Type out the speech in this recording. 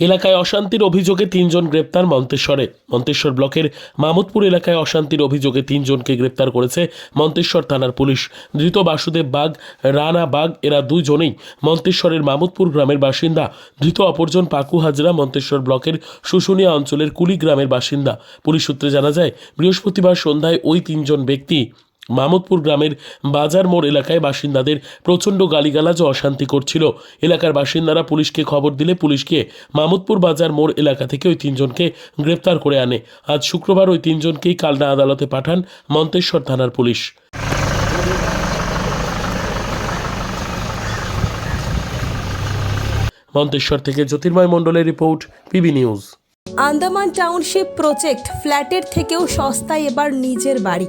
এলাকায় অশান্তির অভিযোগে তিনজন গ্রেপ্তার মন্তেশ্বরে। মন্তেশ্বর ব্লকের মামুদপুর এলাকায় অশান্তির অভিযোগে তিনজনকে গ্রেপ্তার করেছে মন্তেশ্বর থানার পুলিশ। ধৃত বাসুদেব বাগ, রানা বাগ, এরা দুজনেই মন্তেশ্বরের মামুদপুর গ্রামের বাসিন্দা। ধৃত অপরজন পাকু হাজরা মন্তেশ্বর ব্লকের শুশুনিয়া অঞ্চলের কুলি গ্রামের বাসিন্দা। পুলিশ সূত্রে জানা যায়, বৃহস্পতিবার সন্ধ্যায় ওই তিনজন ব্যক্তি মামুদপুর গ্রামের বাজার মোড় এলাকায় বাসিন্দাদের প্রচণ্ড গালিগালাজ ও অশান্তি করছিল। এলাকার বাসিন্দারা পুলিশকে খবর দিলে পুলিশকে মামুদপুর বাজার মোড় এলাকা থেকে ওই তিনজনকে গ্রেপ্তার করে আনে। আজ শুক্রবার ওই তিনজনকেই কালনা আদালতে পাঠান মন্তেশ্বর থানার পুলিশ। মন্তেশ্বর থেকে জ্যোতির্ময় মণ্ডলের report, PB news. Andaman township project ফ্ল্যাটের থেকেও সস্তায় এবার নিজের বাড়ি।